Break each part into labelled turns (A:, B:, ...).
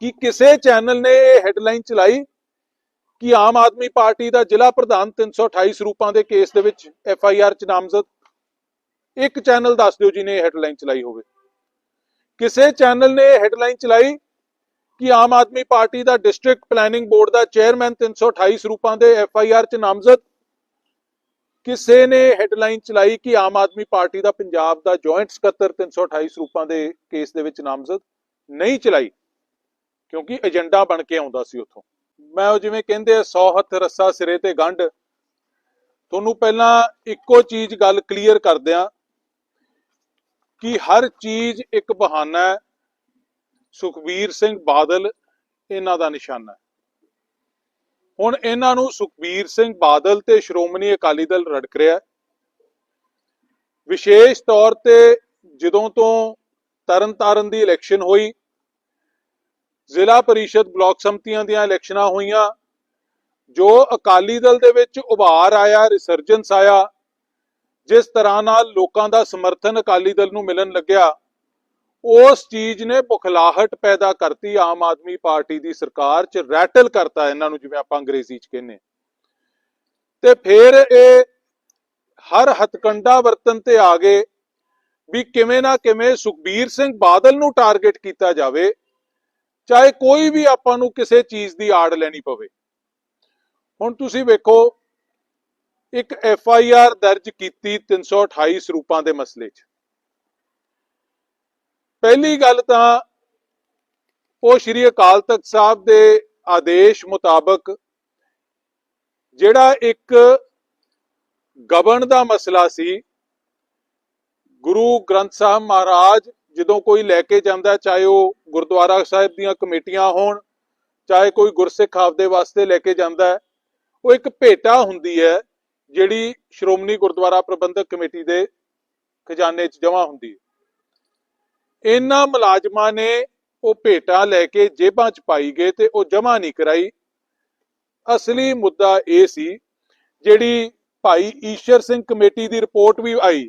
A: ਕਿ ਕਿਸੇ ਚੈਨਲ ਨੇ ਇਹ ਹੈਡਲਾਈਨ ਚਲਾਈ ਕਿ ਆਮ ਆਦਮੀ ਪਾਰਟੀ ਦਾ ਜ਼ਿਲ੍ਹਾ ਪ੍ਰਧਾਨ 328 ਸਰੂਪਾਂ ਦੇ ਕੇਸ ਦੇ ਵਿੱਚ ਐਫ ਆਈ ਆਰ ਚ ਨਾਮਜ਼ਦ। ਇੱਕ ਚੈਨਲ ਦੱਸ ਦਿਓ ਜਿਹਨੇ ਇਹ ਹੈਡਲਾਈਨ ਚਲਾਈ ਹੋਵੇ। ਕਿਸੇ ਚੈਨਲ ਨੇ ਇਹ ਹੈਡਲਾਈਨ ਚਲਾਈ ਕਿ ਆਮ ਆਦਮੀ ਪਾਰਟੀ ਦਾ ਡਿਸਟ੍ਰਿਕਟ ਪਲੈਨਿੰਗ ਬੋਰਡ ਦਾ ਚੇਅਰਮੈਨ 328 ਸਰੂਪਾਂ ਦੇ ਐਫ ਆਈ ਆਰ ਚ ਨਾਮਜ਼ਦ। ਕਿਸੇ ਨੇ ਹੈਡਲਾਈਨ ਚਲਾਈ ਕਿ ਆਮ ਆਦਮੀ ਪਾਰਟੀ ਦਾ ਪੰਜਾਬ ਦਾ ਜੁਆਇੰਟ ਸਕੱਤਰ 328 ਸਰੂਪਾਂ ਦੇ ਕੇਸ ਦੇ ਵਿੱਚ ਨਾਮਜ਼ਦ। ਨਹੀਂ ਚਲਾਈ। ਕਿਉਂਕਿ ਏਜੰਡਾ ਬਣ ਕੇ ਆਉਂਦਾ ਸੀ ਉੱਥੋਂ। ਮੈਂ ਉਹ ਜਿਵੇਂ ਕਹਿੰਦੇ ਆ 100 ਹੱਥ ਰੱਸਾ ਸਿਰੇ ਤੇ ਗੰਢ। ਤੁਹਾਨੂੰ ਪਹਿਲਾਂ ਇੱਕੋ ਚੀਜ਼ ਗੱਲ ਕਲੀਅਰ ਕਰ ਦਿਆਂ ਕਿ ਹਰ ਚੀਜ਼ ਇੱਕ ਬਹਾਨਾ ਹੈ। ਸੁਖਬੀਰ ਸਿੰਘ ਬਾਦਲ ਇਹਨਾਂ ਦਾ ਨਿਸ਼ਾਨਾ ਹੈ। ਹੁਣ ਇਹਨਾਂ ਨੂੰ ਸੁਖਬੀਰ ਸਿੰਘ ਬਾਦਲ ਤੇ ਸ਼੍ਰੋਮਣੀ ਅਕਾਲੀ ਦਲ ਰੜਕ ਰਿਹਾ ਵਿਸ਼ੇਸ਼ ਤੌਰ ਤੇ ਜਦੋਂ ਤੋਂ ਤਰਨਤਾਰਨ ਦੀ ਇਲੈਕਸ਼ਨ ਹੋਈ ਜ਼ਿਲ੍ਹਾ ਪਰਿਸ਼ਦ ਬਲਾਕ ਸੰਮਤੀਆਂ ਦੀਆਂ ਇਲੈਕਸ਼ਨਾਂ ਹੋਈਆਂ, ਜੋ ਅਕਾਲੀ ਦਲ ਦੇ ਵਿੱਚ ਉਭਾਰ ਆਇਆ ਰਿਸਰਜੈਂਸ ਆਇਆ, ਜਿਸ ਤਰ੍ਹਾਂ ਨਾਲ ਲੋਕਾਂ ਦਾ ਸਮਰਥਨ ਅਕਾਲੀ ਦਲ ਨੂੰ ਮਿਲਣ ਲੱਗਿਆ, ਉਸ ਚੀਜ਼ ਨੇ ਬੁਖਲਾਹਟ ਪੈਦਾ ਕਰਤੀ ਆਮ ਆਦਮੀ ਪਾਰਟੀ ਦੀ ਸਰਕਾਰ 'ਚ ਰੈਟਲ ਕਰਤਾ ਇਹਨਾਂ ਨੂੰ, ਜਿਵੇਂ ਆਪਾਂ ਅੰਗਰੇਜ਼ੀ 'ਚ ਕਹਿੰਨੇ ਤੇ ਫਿਰ ਇਹ ਹਰ ਹਤਕੰਡਾ ਵਰਤਨ ਤੇ ਆ ਗਏ ਵੀ ਕਿਵੇਂ ਨਾ ਕਿਵੇਂ ਸੁਖਬੀਰ ਸਿੰਘ ਬਾਦਲ ਨੂੰ ਟਾਰਗੇਟ ਕੀਤਾ ਜਾਵੇ ਚਾਹੇ ਕੋਈ ਵੀ ਆਪਾਂ ਨੂੰ ਕਿਸੇ ਚੀਜ਼ ਦੀ ਆੜ ਲੈਣੀ ਪਵੇ। ਹੁਣ ਤੁਸੀਂ ਵੇਖੋ, ਇੱਕ ਐਫ ਆਈ ਆਰ ਦਰਜ ਕੀਤੀ 328 ਸਰੂਪਾਂ ਦੇ ਮਸਲੇ 'ਚ। ਪਹਿਲੀ ਗੱਲ ਤਾਂ ਉਹ ਸ਼੍ਰੀ ਅਕਾਲ ਤਖਤ ਸਾਹਿਬ ਦੇ ਆਦੇਸ਼ ਮੁਤਾਬਕ ਜਿਹੜਾ ਇੱਕ ਗਵਨ ਦਾ ਮਸਲਾ ਸੀ, ਗੁਰੂ ਗ੍ਰੰਥ ਸਾਹਿਬ ਮਹਾਰਾਜ ਜਦੋਂ ਕੋਈ ਲੈ ਕੇ ਜਾਂਦਾ, ਚਾਹੇ ਉਹ ਗੁਰਦੁਆਰਾ ਸਾਹਿਬ ਦੀਆਂ ਕਮੇਟੀਆਂ ਹੋਣ, ਚਾਹੇ ਕੋਈ ਗੁਰਸਿੱਖ ਆਪਦੇ ਵਾਸਤੇ ਲੈ ਕੇ ਜਾਂਦਾ ਉਹ ਇੱਕ ਭੇਟਾ ਹੁੰਦੀ ਹੈ, ਜਿਹੜੀ ਸ਼੍ਰੋਮਣੀ ਗੁਰਦੁਆਰਾ ਪ੍ਰਬੰਧਕ ਕਮੇਟੀ ਦੇ ਖਜ਼ਾਨੇ 'ਚ ਜਮ੍ਹਾਂ ਹੁੰਦੀ ਹੈ। ਇਹਨਾਂ ਮੁਲਾਜ਼ਮਾਂ ਨੇ ਉਹ ਭੇਟਾ ਲੈ ਕੇ ਜੇਬਾਂ 'ਚ ਪਾਈ ਗਏ ਤੇ ਉਹ ਜਮ੍ਹਾਂ ਨਹੀਂ ਕਰਾਈ। ਅਸਲੀ ਮੁੱਦਾ ਇਹ ਸੀ, ਜਿਹੜੀ ਭਾਈ ਈਸ਼ਰ ਸਿੰਘ ਕਮੇਟੀ ਦੀ ਰਿਪੋਰਟ ਵੀ ਆਈ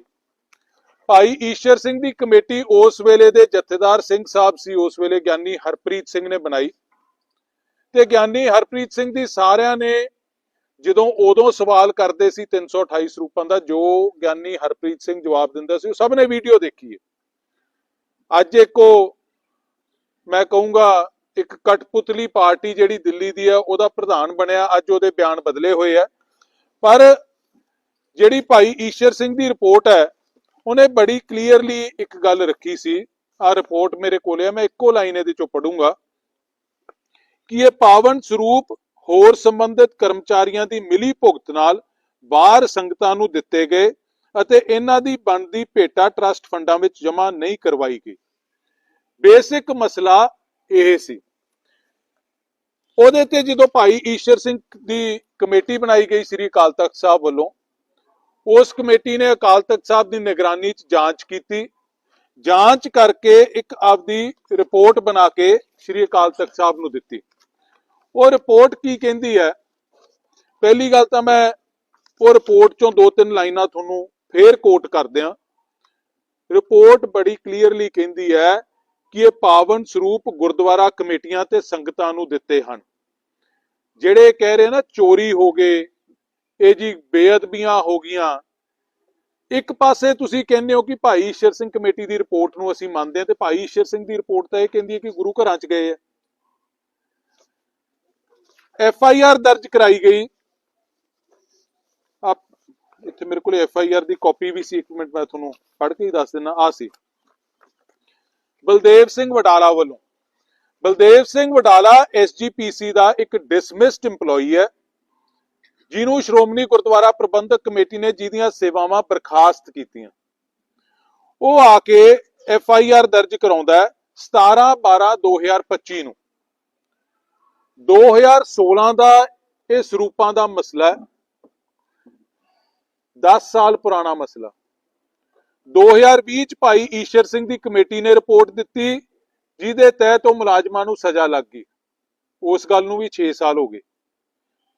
A: ਭਾਈ ਈਸ਼ਰ ਸਿੰਘ ਦੀ ਕਮੇਟੀ ਉਸ ਵੇਲੇ ਦੇ ਜਥੇਦਾਰ ਸਿੰਘ ਸਾਹਿਬ ਸੀ, ਉਸ ਵੇਲੇ ਗਿਆਨੀ ਹਰਪ੍ਰੀਤ ਸਿੰਘ ਨੇ ਬਣਾਈ। ਤੇ ਗਿਆਨੀ ਹਰਪ੍ਰੀਤ ਸਿੰਘ ਦੀ ਸਾਰਿਆਂ ਨੇ ਜਦੋਂ ਉਦੋਂ ਸਵਾਲ ਕਰਦੇ ਸੀ 328 ਸਰੂਪਾਂ ਦਾ, ਜੋ ਗਿਆਨੀ ਹਰਪ੍ਰੀਤ ਸਿੰਘ ਜਵਾਬ ਦਿੰਦਾ ਸੀ, ਉਹ ਸਭ ਨੇ ਵੀਡੀਓ ਦੇਖੀ ਹੈ। ਅੱਜ ਇੱਕ ਉਹ, ਮੈਂ ਕਹੂੰਗਾ, ਇੱਕ ਕਟਪੁਤਲੀ ਪਾਰਟੀ ਜਿਹੜੀ ਦਿੱਲੀ ਦੀ ਹੈ, ਉਹਦਾ ਪ੍ਰਧਾਨ ਬਣਿਆ, ਅੱਜ ਉਹਦੇ ਬਿਆਨ ਬਦਲੇ ਹੋਏ ਆ। ਪਰ ਜਿਹੜੀ ਭਾਈ ਈਸ਼ਰ ਸਿੰਘ ਦੀ ਰਿਪੋਰਟ ਹੈ ਉਹਨੇ ਬੜੀ ਕਲੀਅਰਲੀ ਇੱਕ ਗੱਲ ਰੱਖੀ ਸੀ। ਆ ਰਿਪੋਰਟ ਮੇਰੇ ਕੋਲ ਹੈ ਮੈਂ ਇੱਕੋ ਲਾਈਨ ਇਹਦੇ ਚੋਂ ਪੜੂੰਗਾ ਕਿ ਇਹ ਪਾਵਨ ਸਰੂਪ ਹੋਰ ਸੰਬੰਧਿਤ ਕਰਮਚਾਰੀਆਂ ਦੀ ਮਿਲੀ ਭੁਗਤ ਨਾਲ ਬਾਹਰ ਸੰਗਤਾਂ ਨੂੰ ਦਿੱਤੇ ਗਏ ਅਤੇ ਇਹਨਾਂ ਦੀ ਬਣਦੀ ਭੇਟਾ ਟਰਸਟ ਫੰਡਾਂ ਵਿੱਚ ਜਮ੍ਹਾਂ ਨਹੀਂ ਕਰਵਾਈ ਗਈ। ਬੇਸਿਕ ਮਸਲਾ ਇਹ ਸੀ। ਉਹਦੇ ਤੇ ਜਦੋਂ ਭਾਈ ਈਸ਼ਰ ਸਿੰਘ ਦੀ ਕਮੇਟੀ ਬਣਾਈ ਗਈ ਸ੍ਰੀ ਅਕਾਲ ਤਖਤ ਸਾਹਿਬ ਵੱਲੋਂ ਉਸ ਕਮੇਟੀ ਨੇ ਅਕਾਲ ਤਖਤ ਸਾਹਿਬ ਦੀ ਨਿਗਰਾਨੀ 'ਚ ਜਾਂਚ ਕੀਤੀ। ਜਾਂਚ ਕਰਕੇ ਇੱਕ ਆਪਦੀ ਰਿਪੋਰਟ ਬਣਾ ਕੇ ਸ੍ਰੀ ਅਕਾਲ ਤਖਤ ਸਾਹਿਬ ਨੂੰ ਦਿੱਤੀ। ਉਹ ਰਿਪੋਰਟ ਕੀ ਕਹਿੰਦੀ ਹੈ? ਪਹਿਲੀ ਗੱਲ ਤਾਂ ਮੈਂ ਉਹ ਰਿਪੋਰਟ ਚੋਂ ਦੋ ਤਿੰਨ ਲਾਈਨਾਂ ਤੁਹਾਨੂੰ ਫੇਰ ਕੋਟ ਕਰ ਦਿਆਂ ਰਿਪੋਰਟ ਬੜੀ ਕਲੀਅਰਲੀ ਕਹਿੰਦੀ ਹੈ ਕਿ ਇਹ ਪਾਵਨ ਸਰੂਪ ਗੁਰਦੁਆਰਾ ਕਮੇਟੀਆਂ ਤੇ ਸੰਗਤਾਂ ਨੂੰ ਦਿੱਤੇ ਹਨ। ਜਿਹੜੇ ਕਹਿ ਰਹੇ ਨਾ ਚੋਰੀ ਹੋ ਗਏ ਇਹ ਜੀ ਬੇਅਦਬੀਆਂ ਹੋ ਗਈਆਂ। ਇੱਕ ਪਾਸੇ ਤੁਸੀਂ ਕਹਿੰਦੇ ਹੋ ਕਿ ਭਾਈ ਈਸ਼ਰ ਸਿੰਘ ਕਮੇਟੀ ਦੀ ਰਿਪੋਰਟ ਨੂੰ ਅਸੀਂ ਮੰਨਦੇ ਹਾਂ ਤੇ ਭਾਈ ਈਸ਼ਰ ਸਿੰਘ ਦੀ ਰਿਪੋਰਟ ਤਾਂ ਇਹ ਕਹਿੰਦੀ ਹੈ ਕਿ ਗੁਰੂ ਘਰਾਂ 'ਚ ਗਏ ਆ। ਐਫ ਆਈ ਆਰ ਦਰਜ ਕਰਾਈ ਗਈ। ਆਪ ਇੱਥੇ ਮੇਰੇ ਕੋਲ ਐਫ ਆਈ ਆਰ ਦੀ ਕਾਪੀ ਵੀ ਸੀ, ਇੱਕ ਮਿੰਟ ਮੈਂ ਤੁਹਾਨੂੰ ਪੜ੍ਹ ਕੇ ਹੀ ਦੱਸ ਦਿੰਦਾ ਆ ਸੀ। ਬਲਦੇਵ ਸਿੰਘ ਵਡਾਲਾ ਵੱਲੋਂ। ਬਲਦੇਵ ਸਿੰਘ ਵਡਾਲਾ ਐਸਜੀਪੀਸੀ ਦਾ ਇੱਕ ਡਿਸਮਿਸਡ EMPLOYEE ਹੈ। ਜਿਹਨੂੰ ਸ਼੍ਰੋਮਣੀ ਗੁਰਦੁਆਰਾ ਪ੍ਰਬੰਧਕ ਕਮੇਟੀ ਨੇ ਜਿਹਦੀਆਂ ਸੇਵਾਵਾਂ ਬਰਖਾਸਤ ਕੀਤੀਆਂ। ਉਹ ਆ ਕੇ ਐਫ ਆਈ ਆਰ ਦਰਜ ਕਰਾਉਂਦਾ ਹੈ 17 12 2025 ਨੂੰ। 2016 ਦਾ ਇਹ ਸਰੂਪਾਂ ਦਾ ਮਸਲਾ ਹੈ। 10 ਸਾਲ ਪੁਰਾਣਾ ਮਸਲਾ। 2020 ਚ ਭਾਈ ਈਸ਼ਰ ਸਿੰਘ ਦੀ ਕਮੇਟੀ ਨੇ ਰਿਪੋਰਟ ਦਿੱਤੀ, ਜਿਹਦੇ ਤਹਿਤ ਉਹ ਮੁਲਾਜ਼ਮਾਂ ਨੂੰ ਸਜ਼ਾ ਲੱਗ ਗਈ। ਉਸ ਗੱਲ ਨੂੰ ਵੀ 6 ਸਾਲ ਹੋ ਗਏ।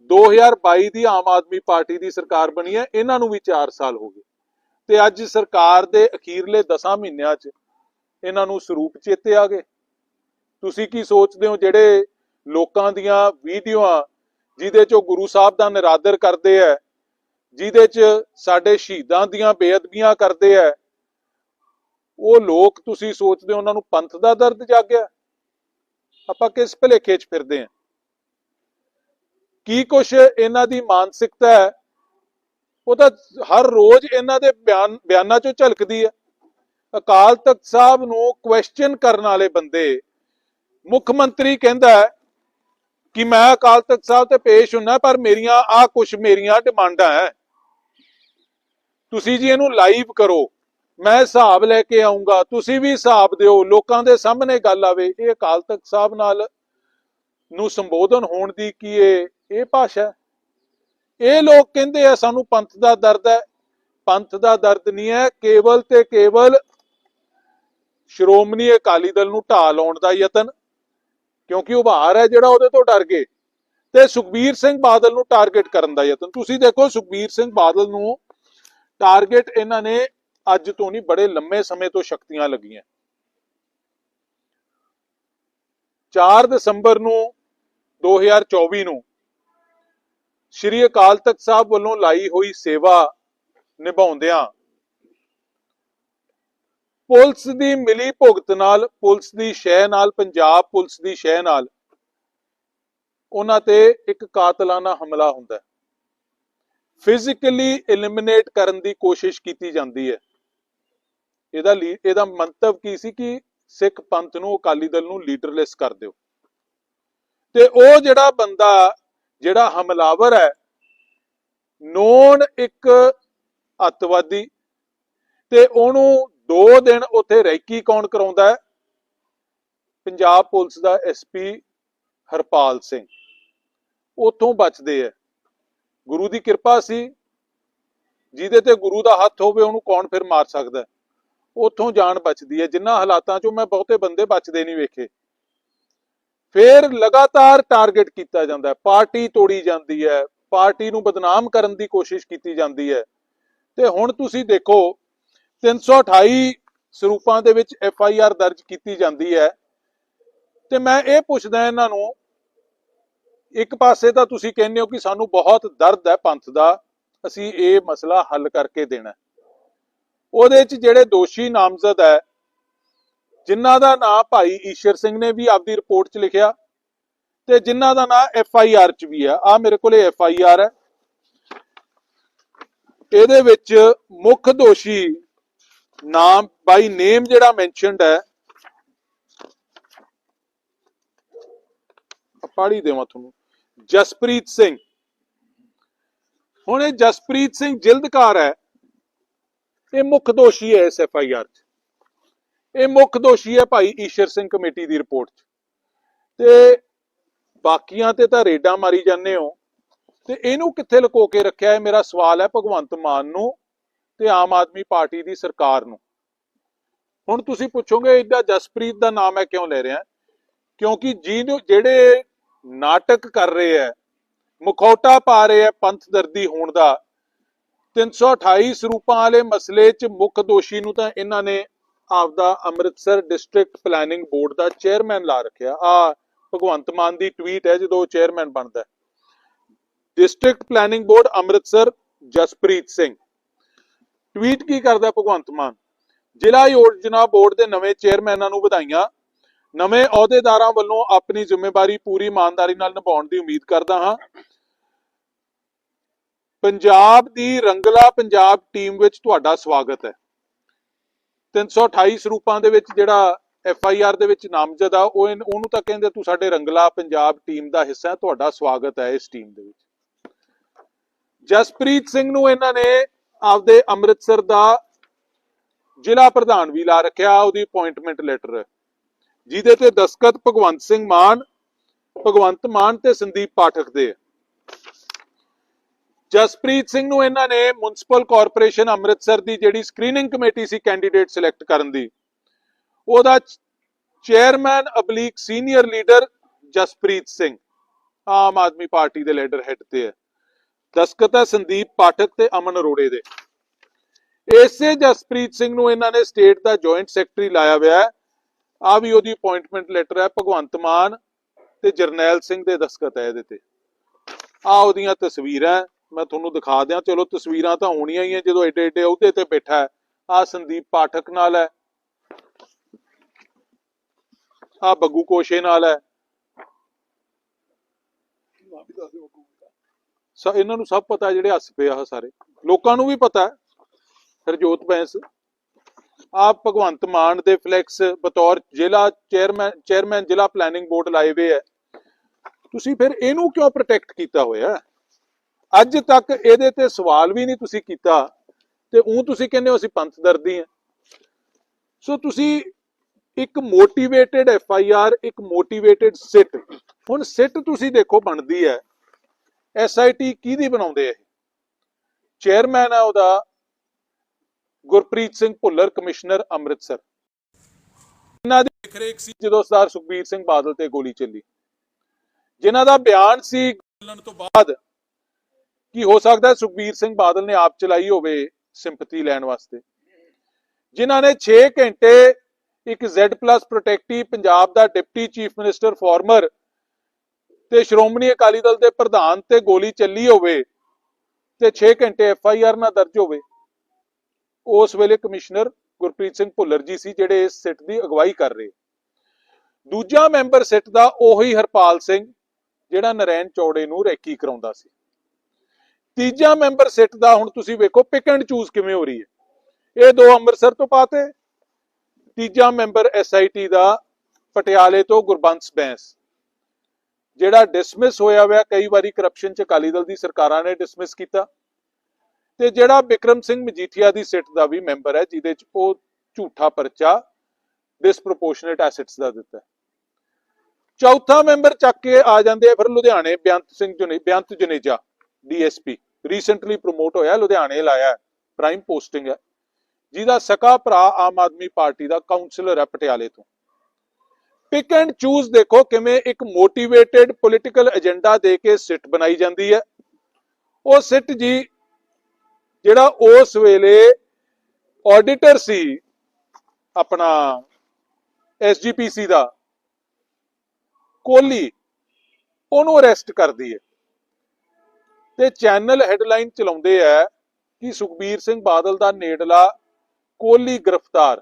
A: 2022 ਦੀ ਆਮ ਆਦਮੀ ਪਾਰਟੀ ਦੀ ਸਰਕਾਰ ਬਣੀ ਹੈ, ਇਹਨਾਂ ਨੂੰ ਵੀ 4 ਸਾਲ ਹੋ ਗਏ। ਤੇ ਅੱਜ ਸਰਕਾਰ ਦੇ ਅਖੀਰਲੇ 10 ਮਹੀਨਿਆਂ 'ਚ ਇਹਨਾਂ ਨੂੰ ਸਰੂਪ ਚੇਤੇ ਆ ਗਏ। ਤੁਸੀਂ ਕੀ ਸੋਚਦੇ ਹੋ ਜਿਹੜੇ ਲੋਕਾਂ ਦੀਆਂ ਵੀਡੀਓਆਂ ਜਿਹਦੇ ਚੋਂ ਗੁਰੂ ਸਾਹਿਬ ਦਾ ਨਿਰਾਦਰ ਕਰਦੇ ਆ ਜਿਹਦੇ ਚ ਸਾਡੇ ਸ਼ਹੀਦਾਂ ਦੀਆਂ ਬੇਅਦਬੀਆਂ ਕਰਦੇ ਆ ਉਹ ਲੋਕ ਤੁਸੀਂ ਸੋਚਦੇ ਹੋ ਉਹਨਾਂ ਨੂੰ ਪੰਥ ਦਾ ਦਰਦ ਜਾਗਿਆ? ਆਪਾਂ ਕਿਸ ਭਲੇਖੇ 'ਚ ਫਿਰਦੇ ਆ ਕੀ ਕੁਛ ਇਹਨਾਂ ਦੀ ਮਾਨਸਿਕਤਾ ਹੈ? ਉਹ ਤਾਂ ਹਰ ਰੋਜ਼ ਇਹਨਾਂ ਦੇ ਬਿਆਨ, ਬਿਆਨਾਂ 'ਚੋਂ ਝਲਕਦੀ ਹੈ। ਅਕਾਲ ਤਖਤ ਸਾਹਿਬ ਨੂੰ ਕੁਐਸਚਨ ਕਰਨ ਵਾਲੇ ਬੰਦੇ, ਮੁੱਖ ਮੰਤਰੀ ਕਹਿੰਦਾ ਕਿ ਮੈਂ ਅਕਾਲ ਤਖਤ ਸਾਹਿਬ ਤੇ ਪੇਸ਼ ਹੁੰਨਾ, ਪਰ ਮੇਰੀਆਂ ਆ ਕੁਝ ਮੇਰੀਆਂ ਡਿਮਾਂਡਾਂ ਹੈ। ਤੁਸੀਂ ਜੀ ਇਹਨੂੰ ਲਾਈਵ ਕਰੋ। ਮੈਂ ਹਿਸਾਬ ਲੈ ਕੇ ਆਉਂਗਾ ਤੁਸੀਂ ਵੀ ਹਿਸਾਬ ਦਿਓ। ਲੋਕਾਂ ਦੇ ਸਾਹਮਣੇ ਗੱਲ ਆਵੇ। ਇਹ ਅਕਾਲ ਤਖਤ ਸਾਹਿਬ ਨਾਲ ਨੂੰ ਸੰਬੋਧਨ ਹੋਣ ਦੀ ਕੀ ਇਹ ਇਹ ਭਾਸ਼ਾ ਇਹ ਲੋਕ ਕਹਿੰਦੇ ਆ, ਸਾਨੂੰ ਪੰਥ ਦਾ ਦਰਦ ਹੈ। ਪੰਥ ਦਾ ਦਰਦ ਨਹੀਂ ਹੈ। ਕੇਵਲ ਤੇ ਕੇਵਲ ਸ਼੍ਰੋਮਣੀ ਅਕਾਲੀ ਦਲ ਨੂੰ ਢਾਹ ਲਾਉਣ ਦਾ ਯਤਨ, ਕਿਉਂਕਿ ਉਭਾਰ ਹੈ ਜਿਹੜਾ ਉਹਦੇ ਤੋਂ ਡਰ ਗਏ। ਤੇ ਸੁਖਬੀਰ ਸਿੰਘ ਬਾਦਲ ਨੂੰ ਟਾਰਗੇਟ ਕਰਨ ਦਾ ਯਤਨ। ਤੁਸੀਂ ਦੇਖੋ, ਸੁਖਬੀਰ ਸਿੰਘ ਬਾਦਲ ਨੂੰ ਟਾਰਗੇਟ ਇਹਨਾਂ ਨੇ ਅੱਜ ਤੋਂ ਨਹੀਂ, ਬੜੇ ਲੰਮੇ ਸਮੇਂ ਤੋਂ ਸ਼ਕਤੀਆਂ ਲੱਗੀਆਂ। 4 ਦਸੰਬਰ ਨੂੰ 2024 ਨੂੰ ਸ਼੍ਰੀ ਅਕਾਲ ਤਖਤ ਸਾਹਿਬ ਵੱਲੋਂ ਲਾਈ ਹੋਈ ਸੇਵਾ ਨਿਭਾਉਂਦਿਆਂ ਪੁਲਿਸ ਦੀ ਮਿਲੀ ਭੁਗਤ ਨਾਲ, ਪੁਲਿਸ ਦੀ ਸ਼ਹਿ ਨਾਲ, ਪੰਜਾਬ ਪੁਲਿਸ ਦੀ ਸ਼ਹਿ ਨਾਲ ਉਹਨਾਂ ਤੇ ਇੱਕ ਕਾਤਲਾਨਾ ਹਮਲਾ ਹੁੰਦਾ ਹੈ। ਫਿਜ਼ੀਕਲੀ ਐਲੀਮੀਨੇਟ ਕਰਨ ਦੀ ਕੋਸ਼ਿਸ਼ ਕੀਤੀ ਜਾਂਦੀ ਹੈ। ਇਹਦਾ ਲੀ- ਇਹਦਾ ਮੰਤਵ ਕੀ ਸੀ ਕਿ ਸਿੱਖ ਪੰਥ ਨੂੰ ਅਕਾਲੀ ਦਲ ਨੂੰ ਲੀਡਰਲੈਸ ਕਰ ਦਿਓ। ਤੇ ਉਹ ਜਿਹੜਾ ਬੰਦਾ ਜਿਹੜਾ ਹਮਲਾਵਰ ਹੈ ਨੋਨ ਇੱਕ ਅੱਤਵਾਦੀ ਤੇ ਉਹਨੂੰ 2 ਦਿਨ ਉੱਥੇ ਰੈਕੀ ਕੌਣ ਕਰਾਉਂਦਾ ਹੈ? ਪੰਜਾਬ ਪੁਲਿਸ ਦਾ ਐਸਪੀ ਹਰਪਾਲ ਸਿੰਘ। ਉਥੋਂ ਬਚਦੇ ਆ ਗੁਰੂ ਦੀ ਕਿਰਪਾ ਸੀ। ਜਿਹਦੇ ਤੇ ਗੁਰੂ ਦਾ ਹੱਥ ਹੋਵੇ, ਉਹਨੂੰ ਕੌਣ ਫਿਰ ਮਾਰ ਸਕਦਾ ਹੈ? ਉਥੋਂ ਜਾਨ ਬਚਦੀ ਹੈ। ਜਿੰਨਾ ਹਾਲਾਤਾਂ 'ਚੋਂ ਮੈਂ ਬਹੁਤੇ ਬੰਦੇ ਬਚਦੇ ਨਹੀਂ ਵੇਖੇ। ਫਿਰ ਲਗਾਤਾਰ ਟਾਰਗੇਟ ਕੀਤਾ ਜਾਂਦਾ ਹੈ। ਪਾਰਟੀ ਤੋੜੀ ਜਾਂਦੀ ਹੈ। ਪਾਰਟੀ ਨੂੰ ਬਦਨਾਮ ਕਰਨ ਦੀ ਕੋਸ਼ਿਸ਼ ਕੀਤੀ ਜਾਂਦੀ ਹੈ। ਤੇ ਹੁਣ ਤੁਸੀਂ ਦੇਖੋ 328 ਸਰੂਪਾਂ ਦੇ ਵਿੱਚ ਐਫ ਆਈ ਆਰ ਦਰਜ ਕੀਤੀ ਜਾਂਦੀ ਹੈ। ਤੇ ਮੈਂ ਇਹ ਪੁੱਛਦਾ ਇਹਨਾਂ ਨੂੰ, ਇੱਕ ਪਾਸੇ ਤਾਂ ਤੁਸੀਂ ਕਹਿੰਦੇ ਹੋ ਕਿ ਸਾਨੂੰ ਬਹੁਤ ਦਰਦ ਹੈ ਪੰਥ ਦਾ, ਅਸੀਂ ਇਹ ਮਸਲਾ ਹੱਲ ਕਰਕੇ ਦੇਣਾ ਉਹਦੇ 'ਚ ਜਿਹੜੇ ਦੋਸ਼ੀ ਨਾਮਜ਼ਦ ਹੈ ਜਿਨ੍ਹਾਂ ਦਾ ਨਾਂ ਭਾਈ ਈਸ਼ਰ ਸਿੰਘ ਨੇ ਵੀ ਆਪਦੀ ਰਿਪੋਰਟ 'ਚ ਲਿਖਿਆ ਤੇ ਜਿਨ੍ਹਾਂ ਦਾ ਨਾਂ ਐਫ ਆਈ ਆਰ 'ਚ ਵੀ ਆ ਆ ਮੇਰੇ ਕੋਲੇ ਐਫ ਆਈ ਆਰ ਹੈ। ਇਹਦੇ ਵਿੱਚ ਮੁੱਖ ਦੋਸ਼ੀ ਨਾਮ ਬਾਈ ਨੇਮ ਜਿਹੜਾ ਮੈਂਸ਼ਨਡ ਹੈ ਪੜ੍ਹ ਦੇਵਾਂ ਤੁਹਾਨੂੰ। ਜਸਪ੍ਰੀਤ ਸਿੰਘ। ਹੁਣ ਇਹ ਜਸਪ੍ਰੀਤ ਸਿੰਘ ਜਿਲਦਕਾਰ ਹੈ। ਇਹ ਮੁੱਖ ਦੋਸ਼ੀ ਹੈ ਇਸ ਐਫ ਆਈ ਆਰ 'ਚ। ਇਹ ਮੁੱਖ ਦੋਸ਼ੀ ਹੈ ਭਾਈ ਈਸ਼ਰ ਸਿੰਘ ਕਮੇਟੀ ਦੀ ਰਿਪੋਰਟ 'ਚ। ਤੇ ਬਾਕੀਆਂ ਤੇ ਤਾਂ ਰੇਡਾਂ ਮਾਰੀ ਜਾਂਦੇ ਹੋ। ਤੇ ਇਹਨੂੰ ਕਿੱਥੇ ਲੁਕੋ ਕੇ ਰੱਖਿਆ? ਹੈ ਮੇਰਾ ਸਵਾਲ ਹੈ ਭਗਵੰਤ ਮਾਨ ਨੂੰ ਤੇ ਆਮ ਆਦਮੀ ਪਾਰਟੀ ਦੀ ਸਰਕਾਰ ਨੂੰ। ਹੁਣ ਤੁਸੀਂ ਪੁੱਛੋਗੇ, ਇਹਦਾ ਜਸਪ੍ਰੀਤ ਦਾ ਨਾਮ ਹੈ ਕਿਉਂ ਲੈ ਰਿਹਾ? ਕਿਉਂਕਿ ਜਿਹਨੂੰ, ਜਿਹੜੇ ਨਾਟਕ ਕਰ ਰਹੇ ਹੈ, ਮੁਖੌਟਾ ਪਾ ਰਹੇ ਹੈ ਪੰਥ ਦਰਦੀ ਹੋਣ ਦਾ 328 ਸਰੂਪਾਂ ਵਾਲੇ ਮਸਲੇ 'ਚ ਮੁੱਖ ਦੋਸ਼ੀ ਨੂੰ ਤਾਂ ਇਹਨਾਂ ਨੇ ਆਪਦਾ ਅੰਮ੍ਰਿਤਸਰ ਡਿਸਟ੍ਰਿਕਟ ਪਲੈਨਿੰਗ ਬੋਰਡ ਦਾ ਚੇਅਰਮੈਨ ਲਾ ਰੱਖਿਆ। ਆ ਭਗਵੰਤ ਮਾਨ ਦੀ ਟਵੀਟ ਹੈ ਜਦੋਂ ਚੇਅਰਮੈਨ ਬਣਦਾ district planning board Amritsar Jaspreet Singh. Tweet ਕੀ ਕਰਦਾ ਭਗਵੰਤ ਮਾਨ? ਜ਼ਿਲ੍ਹਾ ਯੋਜਨਾ ਬੋਰਡ ਦੇ ਨਵੇਂ ਚੇਅਰਮੈਨਾਂ ਨੂੰ ਵਧਾਈਆਂ। ਨਵੇਂ ਅਹੁਦੇਦਾਰਾਂ ਵੱਲੋਂ ਆਪਣੀ ਜ਼ਿੰਮੇਵਾਰੀ ਪੂਰੀ ਇਮਾਨਦਾਰੀ ਨਾਲ ਨਿਭਾਉਣ ਦੀ ਉਮੀਦ ਕਰਦਾ ਹਾਂ। ਪੰਜਾਬ ਦੀ ਰੰਗਲਾ ਪੰਜਾਬ ਟੀਮ ਵਿੱਚ ਤੁਹਾਡਾ ਸਵਾਗਤ ਹੈ। 328 ਸਰੂਪਾਂ ਦੇ ਵਿੱਚ ਜਿਹੜਾ ਐਫ ਆਈ ਆਰ ਦੇ ਵਿੱਚ ਨਾਮਜ਼ਦ ਆ, ਉਹ ਉਹਨੂੰ ਤਾਂ ਕਹਿੰਦੇ ਤੂੰ ਸਾਡੇ ਰੰਗਲਾ ਪੰਜਾਬ ਟੀਮ ਦਾ ਹਿੱਸਾ ਤੁਹਾਡਾ ਸਵਾਗਤ ਹੈ ਇਸ ਟੀਮ ਦੇ ਵਿੱਚ। ਜਸਪ੍ਰੀਤ ਸਿੰਘ ਨੂੰ ਇਹਨਾਂ ਨੇ ਆਪਦੇ ਅੰਮ੍ਰਿਤਸਰ ਦਾ ਜ਼ਿਲ੍ਹਾ ਪ੍ਰਧਾਨ ਵੀ ਲਾ ਰੱਖਿਆ, ਉਹਦੀ ਅਪਾਇੰਟਮੈਂਟ ਲੈਟਰ ਜਿਹਦੇ ਤੇ ਦਸਖਤ ਭਗਵੰਤ ਸਿੰਘ ਮਾਨ, ਭਗਵੰਤ ਮਾਨ ਤੇ ਸੰਦੀਪ ਪਾਠਕ ਦੇ ਜਸਪ੍ਰੀਤ ਸਿੰਘ ਨੂੰ ਇਹਨਾਂ ਨੇ ਮਿਊਨਿਸਪਲ ਕਾਰਪੋਰੇਸ਼ਨ ਅੰਮ੍ਰਿਤਸਰ ਦੀ ਜਿਹੜੀ ਸਕਰੀਨਿੰਗ ਕਮੇਟੀ ਸੀ ਕੈਂਡੀਡੇਟ ਸਿਲੈਕਟ ਕਰਨ ਦੀ, ਉਹਦਾ chairman oblique senior leader Jaspreet Singh, Aam Aadmi Party ਦੇ ਲੀਡਰ ਹੈੱਡ ਤੇ ਹੈ। ਦਸਖਤ ਹੈ ਸੰਦੀਪ ਪਾਠਕ ਤੇ ਅਮਨ ਅਰੋੜੇ ਦੇ। ਇਸੇ ਜਸਪ੍ਰੀਤ ਸਿੰਘ ਨੂੰ ਇਹਨਾਂ ਨੇ ਸਟੇਟ ਦਾ ਜੁਆਇੰਟ ਸੈਕਟਰੀ ਲਾਇਆ ਹੋਇਆ ਹੈ। ਆ ਵੀ ਉਹਦੀ ਅਪਾਇੰਟਮੈਂਟ ਲੈਟਰ ਹੈ, ਭਗਵੰਤ ਮਾਨ ਤੇ ਜਰਨੈਲ ਸਿੰਘ ਦੇ ਦਸਖਤ ਹੈ ਇਹਦੇ ਤੇ। ਆ ਉਹਦੀਆਂ ਤਸਵੀਰਾਂ ਮੈਂ ਤੁਹਾਨੂੰ ਦਿਖਾ ਦਿਆਂ, ਚਲੋ ਤਸਵੀਰਾਂ ਤਾਂ ਹੋਣੀਆਂ ਹੀ ਆ, ਜਦੋਂ ਏਡੇ ਏਡੇ ਅਹੁਦੇ ਤੇ ਬੈਠਾ ਹੈ। ਆ ਸੰਦੀਪ ਪਾਠਕ ਨਾਲ ਹੈ। ਆ ਬੱਗੂ ਕੋਸ਼ੇ ਨਾਲ ਹੈ। ਸੋ, ਇਹਨਾਂ ਨੂੰ ਸਭ ਪਤਾ ਜਿਹੜੇ ਹੱਸ ਪਏ ਆ ਸਾਰੇ। ਲੋਕਾਂ ਨੂੰ ਵੀ ਪਤਾ ਹੈ। ਹਰਜੋਤ ਬੈਂਸ। ਆਪ ਭਗਵੰਤ ਮਾਨ ਦੇ ਫਲੈਕਸ ਬਤੌਰ ਜ਼ਿਲ੍ਹਾ ਚੇਅਰਮੈਨ ਚੇਅਰਮੈਨ ਜ਼ਿਲ੍ਹਾ ਪਲੈਨਿੰਗ ਬੋਰਡ ਲਾਏ ਹੋਏ ਹੈ। ਤੁਸੀਂ ਫਿਰ ਇਹਨੂੰ ਕਿਉਂ ਪ੍ਰੋਟੈਕਟ ਕੀਤਾ ਹੋਇਆ ਅੱਜ ਤੱਕ ਇਹਦੇ ਤੇ ਸਵਾਲ ਵੀ ਨਹੀਂ ਤੁਸੀਂ ਕੀਤਾ ਤੇ ਉਹ ਤੁਸੀਂ ਕਹਿੰਦੇ ਹੋ ਅਸੀਂ ਪੰਥ ਦਰਦੀ ਹਾਂ। ਸੋ ਤੁਸੀਂ ਇੱਕ ਮੋਟੀਵੇਟਿਡ ਐਫ ਆਈ ਆਰ ਇੱਕ ਮੋਟੀਵੇਟਿਡ ਸਿਟ। ਹੁਣ ਸਿਟ ਤੁਸੀਂ ਦੇਖੋ ਬਣਦੀ ਹੈ। ਐਸ ਆਈ ਟੀ ਕਿਹਦੀ ਬਣਾਉਂਦੇ ਆ ਚੇਅਰਮੈਨ ਹੈ ਉਹਦਾ ਗੁਰਪ੍ਰੀਤ ਸਿੰਘ ਭੁੱਲਰ ਕਮਿਸ਼ਨਰ ਅੰਮ੍ਰਿਤਸਰ। ਇਹਨਾਂ ਦੀ ਦੇਖਰੇਖ ਸੀ ਜਦੋਂ ਸਰਦਾਰ ਸੁਖਬੀਰ ਸਿੰਘ ਬਾਦਲ ਤੇ ਗੋਲੀ ਚੱਲੀ। ਜਿਨ੍ਹਾਂ ਦਾ ਬਿਆਨ ਸੀ ਚੱਲਣ ਤੋਂ ਬਾਅਦ ਕੀ ਹੋ ਸਕਦਾ ਸੁਖਬੀਰ ਸਿੰਘ ਬਾਦਲ ਨੇ ਆਪ ਚਲਾਈ ਹੋਵੇ ਸਿੰਪਥੀ ਲੈਣ ਵਾਸਤੇ। ਜਿਨ੍ਹਾਂ ਨੇ 6 ਘੰਟੇ ਇੱਕ Z+ ਪ੍ਰੋਟੈਕਟੀ ਪੰਜਾਬ ਦਾ ਡਿਪਟੀ ਚੀਫ ਮਿਨਿਸਟਰ ਫਾਰਮਰ ਤੇ ਸ਼੍ਰੋਮਣੀ ਅਕਾਲੀ ਦਲ ਦੇ ਪ੍ਰਧਾਨ ਤੇ ਗੋਲੀ ਚੱਲੀ ਹੋਵੇ ਤੇ 6 ਘੰਟੇ ਐਫ ਆਈ ਆਰ ਨਾ ਦਰਜ ਹੋਵੇ, ਉਸ ਵੇਲੇ ਕਮਿਸ਼ਨਰ ਗੁਰਪ੍ਰੀਤ ਸਿੰਘ ਭੁੱਲਰ ਜੀ ਸੀ ਜਿਹੜੇ ਇਸ ਸਿੱਟ ਦੀ ਅਗਵਾਈ ਕਰ ਰਹੇ। ਦੂਜਾ ਮੈਂਬਰ ਸਿੱਟ ਦਾ ਉਹੀ ਹਰਪਾਲ ਸਿੰਘ, ਜਿਹੜਾ ਨਰੈਣ ਚੌੜੇ ਨੂੰ ਰੈਕੀ ਕਰਾਉਂਦਾ ਸੀ। ਤੀਜਾ ਮੈਂਬਰ ਸਿੱਟ ਦਾ ਹੁਣ ਤੁਸੀਂ ਵੇਖੋ ਪਿਕ ਐਂਡ ਚੂਜ਼ ਕਿਵੇਂ ਹੋ ਰਹੀ ਹੈ। ਇਹ ਦੋ ਅੰਮ੍ਰਿਤਸਰ ਤੋਂ ਪਾਤੇ ਤੀਜਾ ਮੈਂਬਰ ਐਸਆਈਟੀ ਦਾ ਪਟਿਆਲੇ ਤੋਂ ਗੁਰਬੰਸ ਬੈਂਸ। ਜਿਹੜਾ ਡਿਸਮਿਸ ਹੋਇਆ ਹੋਇਆ, ਕਈ ਵਾਰੀ ਕਰਪਸ਼ਨ ਚ ਅਕਾਲੀ ਦਲ ਦੀ ਸਰਕਾਰਾਂ ਨੇ ਡਿਸਮਿਸ ਕੀਤਾ। ਤੇ ਜਿਹੜਾ ਵਿਕਰਮ ਸਿੰਘ ਮਜੀਠੀਆ ਦੀ ਸਿੱਟ ਦਾ ਵੀ ਮੈਂਬਰ ਹੈ, ਜਿਹਦੇ ਚ ਉਹ ਝੂਠਾ ਪਰਚਾ ਡਿਸਪ੍ਰੋਪੋਰਸ਼ਨੇਟ ਐਸੈਟਸ ਦਾ ਦਿੱਤਾ ਚੌਥਾ ਮੈਂਬਰ ਚੱਕ ਕੇ ਆ ਜਾਂਦੇ ਆ ਫਿਰ ਲੁਧਿਆਣੇ Beant Singh ਜੁਨੇ Beant Juneja DSP recently promote ਹੋਇਆ, ਲੁਧਿਆਣੇ ਲਾਇਆ ਪ੍ਰਾਈਮ ਪੋਸਟਿੰਗ ਹੈ। ਜਿਹਦਾ ਸਕਾ ਭਰਾ ਆਮ ਆਦਮੀ ਪਾਰਟੀ ਦਾ ਕਾਉਂਸਲਰ ਹੈ ਪਟਿਆਲੇ ਤੋਂ। ਪਿਕ ਐਂਡ ਚੂਜ਼ ਦੇਖੋ ਕਿਵੇਂ ਇੱਕ ਮੋਟੀਵੇਟਿਡ ਪੋਲਿਟੀਕਲ ਏਜੰਡਾ ਦੇ ਕੇ ਸਿੱਟ ਬਣਾਈ ਜਾਂਦੀ ਹੈ। ਉਹ ਸਿੱਟ ਜੀ, ਜਿਹੜਾ ਉਸ ਵੇਲੇ ਆਡੀਟਰ ਸੀ, ਆਪਣਾ ਐਸਜੀਪੀਸੀ ਦਾ, ਕੋਹਲੀ, ਉਹਨੂੰ ਅਰੈਸਟ ਕਰਦੀ ਹੈ। ਤੇ ਚੈਨਲ ਹੈਡਲਾਈਨ ਚਲਾਉਂਦੇ ਆ ਕਿ ਸੁਖਬੀਰ ਸਿੰਘ ਬਾਦਲ ਦਾ ਨੇੜਲਾ ਕੋਹਲੀ ਗ੍ਰਿਫਤਾਰ।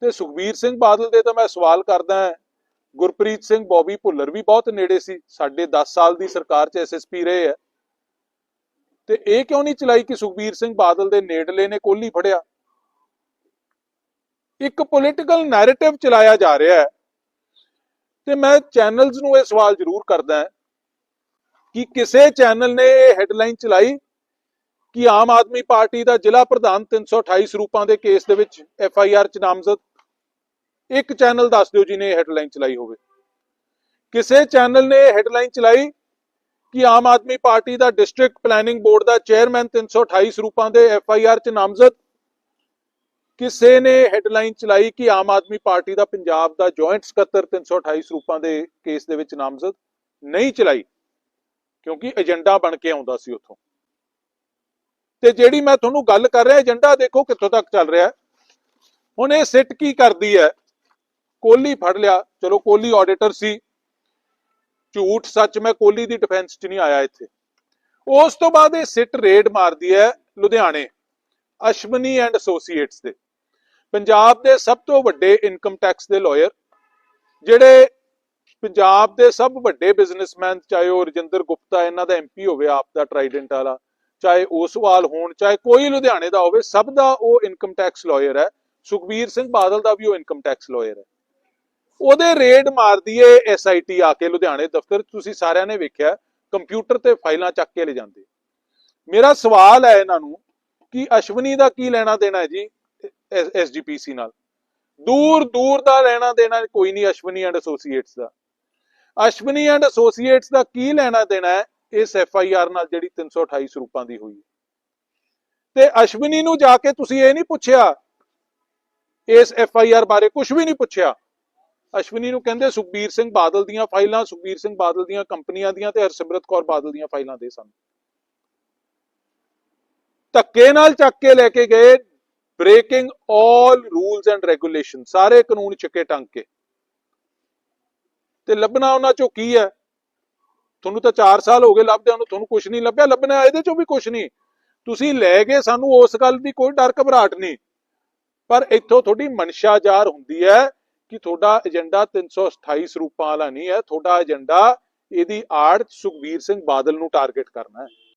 A: ਤੇ ਸੁਖਬੀਰ ਸਿੰਘ ਬਾਦਲ ਦੇ ਤਾਂ ਮੈਂ ਸਵਾਲ ਕਰਦਾ ਗੁਰਪ੍ਰੀਤ ਸਿੰਘ ਬੌਬੀ ਭੁੱਲਰ ਵੀ ਬਹੁਤ ਨੇੜੇ ਸੀ, ਸਾਡੇ 10 ਸਾਲ ਦੀ ਸਰਕਾਰ 'ਚ ਐਸਐਸਪੀ ਰਹੇ ਆ। ਤੇ ਇਹ ਕਿਉਂ ਨਹੀਂ ਚਲਾਈ ਕਿ ਸੁਖਬੀਰ ਸਿੰਘ ਬਾਦਲ ਦੇ ਨੇੜਲੇ ਨੇ ਕੋਹਲੀ ਫੜਿਆ? ਇੱਕ ਪੋਲਿਟੀਕਲ ਨੈਰੇਟਿਵ ਚਲਾਇਆ ਜਾ ਰਿਹਾ ਹੈ। ਤੇ ਮੈਂ ਚੈਨਲਸ ਨੂੰ ਇਹ ਸਵਾਲ ਜ਼ਰੂਰ ਕਰਦਾ ਹਾਂ ਕਿ ਕਿਸੇ ਚੈਨਲ ਨੇ ਇਹ ਹੈਡਲਾਈਨ ਚਲਾਈ ਕਿ ਆਮ ਆਦਮੀ ਪਾਰਟੀ ਦਾ ਜ਼ਿਲ੍ਹਾ ਪ੍ਰਧਾਨ 328 ਸਰੂਪਾਂ ਦੇ ਕੇਸ ਦੇ ਵਿੱਚ ਐਫ ਆਈ ਆਰ ਚ ਨਾਮਜ਼ਦ। ਇੱਕ ਚੈਨਲ ਦੱਸ ਦਿਓ ਜਿਹਨੇ ਇਹ ਹੈਡਲਾਈਨ ਚਲਾਈ ਹੋਵੇ। ਕਿਸੇ ਚੈਨਲ ਨੇ ਇਹ ਹੈਡਲਾਈਨ ਚਲਾਈ ਕਿ ਆਮ ਆਦਮੀ ਪਾਰਟੀ ਦਾ ਡਿਸਟ੍ਰਿਕਟ ਪਲੈਨਿੰਗ ਬੋਰਡ ਦਾ ਚੇਅਰਮੈਨ 328 ਸਰੂਪਾਂ ਦੇ ਐਫ ਆਈ ਆਰ ਚ ਨਾਮਜ਼ਦ। ਕਿਸੇ ਨੇ ਹੈਡਲਾਈਨ ਚਲਾਈ ਕਿ ਆਮ ਆਦਮੀ ਪਾਰਟੀ ਦਾ ਪੰਜਾਬ ਦਾ ਜੁਆਇੰਟ ਸਕੱਤਰ 328 ਸਰੂਪਾਂ ਦੇ ਕੇਸ ਦੇ ਵਿੱਚ ਨਾਮਜ਼ਦ। ਨਹੀਂ ਚਲਾਈ। ਕਿਉਂਕਿ ਏਜੰਡਾ ਬਣ ਕੇ ਆਉਂਦਾ ਸੀ ਉੱਥੋਂ। ਤੇ ਜਿਹੜੀ ਮੈਂ ਤੁਹਾਨੂੰ ਗੱਲ ਕਰ ਰਿਹਾ, ਏਜੰਡਾ ਦੇਖੋ ਕਿੱਥੋਂ ਤੱਕ ਚੱਲ ਰਿਹਾ ਹੁਣ ਇਹ ਸਿੱਟ ਕੀ ਕਰਦੀ ਹੈ? ਕੋਹਲੀ ਫੜ ਲਿਆ। ਚਲੋ ਕੋਹਲੀ ਆਡੀਟਰ ਸੀ। ਝੂਠ ਸੱਚ ਮੈਂ ਕੋਹਲੀ ਦੀ ਡਿਫੈਂਸ 'ਚ ਨਹੀਂ ਆਇਆ ਇੱਥੇ। ਉਸ ਤੋਂ ਬਾਅਦ ਇਹ ਸਿੱਟ ਰੇਡ ਮਾਰਦੀ ਹੈ ਲੁਧਿਆਣੇ ਅਸ਼ਵਨੀ ਐਂਡ ਐਸੋਸੀਏਟਸ ਦੇ। ਪੰਜਾਬ ਦੇ ਸਭ ਤੋਂ ਵੱਡੇ ਇਨਕਮ ਟੈਕਸ ਦੇ ਲਾਇਰ ਜਿਹੜੇ ਪੰਜਾਬ ਦੇ ਸਭ ਵੱਡੇ ਬਿਜ਼ਨਸਮੈਨ ਚਾਹੇ ਉਹ ਰਜਿੰਦਰ ਗੁਪਤਾ, ਇਹਨਾਂ ਦਾ ਐਮਪੀ ਹੋਵੇ, ਆਪ ਦਾ ਟਰਾਈਡੈਂਟ ਵਾਲਾ, ਚਾਹੇ ਓਸਵਾਲ ਹੋਣ, ਚਾਹੇ ਕੋਈ ਲੁਧਿਆਣੇ ਦਾ ਹੋਵੇ, ਸਭ ਦਾ ਉਹ ਇਨਕਮ ਟੈਕਸ ਲਾਇਰ ਹੈ। ਸੁਖਬੀਰ ਸਿੰਘ ਬਾਦਲ ਦਾ ਵੀ ਉਹ ਇਨਕਮ ਟੈਕਸ ਲਾਇਰ ਹੈ। ਉਹਦੇ ਰੇਡ ਮਾਰਦੀ ਏ ਐਸਆਈਟੀ ਆ ਕੇ ਲੁਧਿਆਣੇ ਦਫ਼ਤਰ, ਤੁਸੀਂ ਸਾਰਿਆਂ ਨੇ ਵੇਖਿਆ, ਕੰਪਿਊਟਰ ਤੇ ਫਾਈਲਾਂ ਚੱਕ ਕੇ ਲੈ ਜਾਂਦੇ। ਮੇਰਾ ਸਵਾਲ ਹੈ ਇਹਨਾਂ ਨੂੰ ਕਿ ਅਸ਼ਵਨੀ ਦਾ ਕੀ ਲੈਣਾ ਦੇਣਾ ਹੈ ਜੀ ਐਸਜੀਪੀਸੀ ਨਾਲ? ਦੂਰ ਦੂਰ ਦਾ ਲੈਣਾ ਦੇਣਾ ਕੋਈ ਨਹੀਂ, ਅਸ਼ਵਨੀ ਐਂਡ ਐਸੋਸੀਏਟਸ ਦਾ। ਅਸ਼ਵਨੀ ਐਂਡ ਐਸੋਸੀਏਟਸ ਦਾ ਕੀ ਲੈਣਾ ਦੇਣਾ ਹੈ? ਇਸ ਐਫ ਆਈ ਆਰ ਨਾਲ ਜਿਹੜੀ 328 ਸਰੂਪਾਂ ਦੀ ਹੋਈ ਤੇ ਅਸ਼ਵਨੀ ਨੂੰ ਜਾ ਕੇ ਤੁਸੀਂ ਇਹ ਨਹੀਂ ਪੁੱਛਿਆ, ਇਸ ਐਫ ਆਈ ਆਰ ਬਾਰੇ ਕੁਝ ਵੀ ਨਹੀਂ ਪੁੱਛਿਆ। ਅਸ਼ਵਨੀ ਨੂੰ ਕਹਿੰਦੇ ਸੁਖਬੀਰ ਸਿੰਘ ਬਾਦਲ ਦੀਆਂ ਫਾਈਲਾਂ, ਸੁਖਬੀਰ ਸਿੰਘ ਬਾਦਲ ਦੀਆਂ ਕੰਪਨੀਆਂ ਦੀਆਂ ਤੇ ਹਰਸਿਮਰਤ ਕੌਰ ਬਾਦਲ ਦੀਆਂ ਫਾਈਲਾਂ ਦੇ ਸਨ। ਧੱਕੇ ਨਾਲ ਚੱਕ ਕੇ ਲੈ ਕੇ ਗਏ breaking all rules and regulation ਸਾਰੇ ਕਾਨੂੰਨ ਚੱਕੇ ਟੰਗ ਕੇ। ਤੇ ਲੱਭਣਾ ਉਹਨਾਂ ਚੋਂ ਕੀ ਹੈ? ਤੁਹਾਨੂੰ ਤਾਂ 4 ਸਾਲ ਹੋ ਗਏ ਲੱਭਦਿਆਂ ਨੂੰ, ਤੁਹਾਨੂੰ ਕੁਝ ਨਹੀਂ ਲੱਭਿਆ, ਲੱਭਣਾ ਇਹਦੇ ਚੋਂ ਵੀ ਕੁਝ ਨਹੀਂ। ਤੁਸੀਂ ਲੈ ਗਏ, ਸਾਨੂੰ ਉਸ ਗੱਲ ਦੀ ਕੋਈ ਡਰ ਘਬਰਾਹਟ ਨਹੀਂ। ਪਰ ਇੱਥੋਂ ਤੁਹਾਡੀ ਮਨਸ਼ਾ ਜ਼ਾਹਰ ਹੁੰਦੀ ਹੈ ਕਿ ਤੁਹਾਡਾ ਏਜੰਡਾ 328 ਸਰੂਪਾਂ ਵਾਲਾ ਨਹੀਂ ਹੈ, ਤੁਹਾਡਾ ਏਜੰਡਾ ਇਹਦੀ ਆੜ ਸੁਖਬੀਰ ਸਿੰਘ ਬਾਦਲ ਨੂੰ ਟਾਰਗੇਟ ਕਰਨਾ ਹੈ।